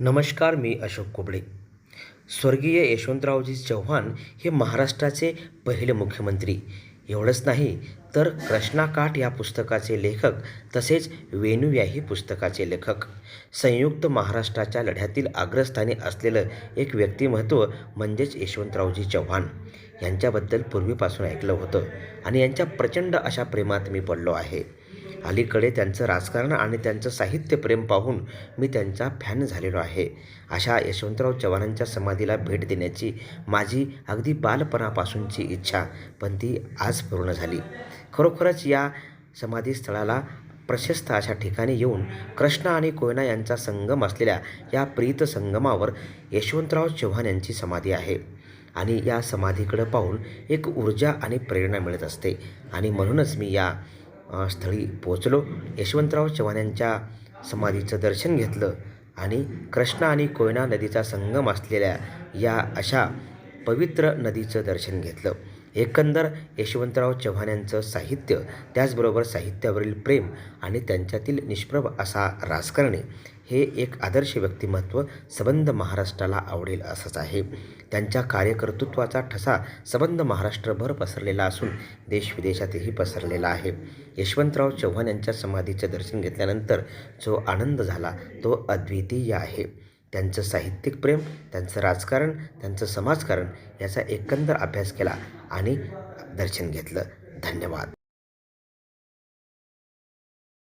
नमस्कार मी अशोक कुबडे स्वर्गीय यशवंतरावजी चव्हाण हे महाराष्ट्राचे पहिले मुख्यमंत्री. एवढंच नाही तर कृष्णाकाठ या पुस्तकाचे लेखक तसेच वेणू याही पुस्तकाचे लेखक. संयुक्त महाराष्ट्राच्या लढ्यातील अग्रस्थानी असलेलं एक व्यक्तिमत्व म्हणजेच यशवंतरावजी चव्हाण. यांच्याबद्दल पूर्वीपासून ऐकलं होतं आणि यांच्या प्रचंड अशा प्रेमात मी पडलो आहे. अलीकडे त्यांचं राजकारण आणि त्यांचं साहित्य प्रेम पाहून मी त्यांचा फॅन झालेलो आहे. अशा यशवंतराव चव्हाणांच्या समाधीला भेट देण्याची माझी अगदी बालपणापासूनची इच्छा पण ती आज पूर्ण झाली. खरोखरच या समाधीस्थळाला प्रशस्त अशा ठिकाणी येऊन कृष्णा आणि कोयना यांचा संगम असलेल्या या प्रीत संगमावर यशवंतराव चव्हाण यांची समाधी आहे. आणि या समाधीकडं पाहून एक ऊर्जा आणि प्रेरणा मिळत असते. आणि म्हणूनच मी या स्थळी पोचलो यशवंतराव चव्हाण यांच्या समाधीचं दर्शन घेतलं आणि कृष्णा आणि कोयना नदीचा संगम असलेल्या या अशा पवित्र नदीचं दर्शन घेतलं. एकंदर यशवंतराव चव्हाण यांचं साहित्य त्याचबरोबर साहित्यावरील प्रेम आणि त्यांच्यातील निष्प्रभ असा राजकारणी हे एक आदर्श व्यक्तिमत्व सबंध महाराष्ट्राला आवडेल असंच आहे. त्यांच्या कार्यकर्तृत्वाचा ठसा सबंध महाराष्ट्रभर पसरलेला असून देशविदेशातही पसरलेला आहे. यशवंतराव चव्हाण यांच्या समाधीचे दर्शन घेतल्यानंतर जो आनंद झाला तो अद्वितीय आहे. त्यांचं साहित्यिक प्रेम त्यांचं राजकारण त्यांचं समाजकारण याचा एकंदर अभ्यास केला आणि दर्शन घेतलं. धन्यवाद.